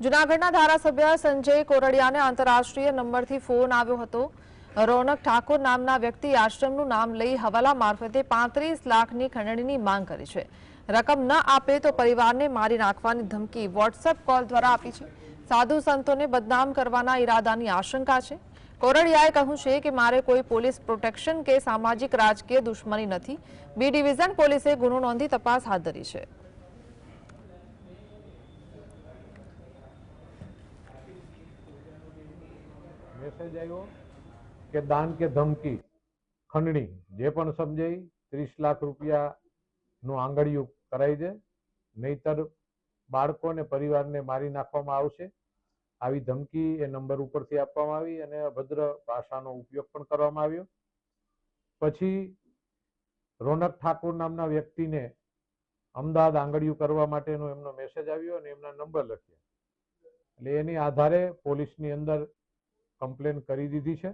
જૂનાગઢના ધારાસભ્ય સંજય કોરડિયાને આંતરરાષ્ટ્રીય નંબરથી ફોન આવ્યો હતો રોનક ઠાકોર નામના વ્યક્તિ આશ્રમનું નામ લઈ હવાલા મારફતે પાંત્રીસ લાખની ખંડણીની માંગ કરી છે રકમ ન આપે તો પરિવારને મારી નાખવાની ધમકી વોટ્સએપ કોલ દ્વારા આપી છે સાધુ સંતોને બદનામ કરવાના ઈરાદાની આશંકા છે કોરડિયાએ કહ્યું છે કે મારે કોઈ પોલીસ પ્રોટેક્શન કે સામાજિક રાજકીય દુશ્મની નથી બી ડિવિઝન પોલીસે ગુનો નોંધી તપાસ હાથ ધરી છે મેસેજ આવ્યો કે દાન કે ધમકી, ખંડણી, જે પણ સમજાય ત્રીસ લાખ રૂપિયાનું આંગળિયું કરાવી દે, નહીતર બાળકો અને પરિવારને મારી નાખવામાં આવશે. આવી ધમકી એ નંબર ઉપરથી આપવામાં આવી અને અભદ્ર ભાષાનો ઉપયોગ પણ કરવામાં આવ્યો. પછી રોનક ઠાકોર નામના વ્યક્તિને અમદાવાદ આંગળિયું કરવા માટેનો એમનો મેસેજ આવ્યો અને એમના નંબર લખ્યા. એટલે એની આધારે પોલીસની અંદર કમ્પ્લેન કરી દીધી છે.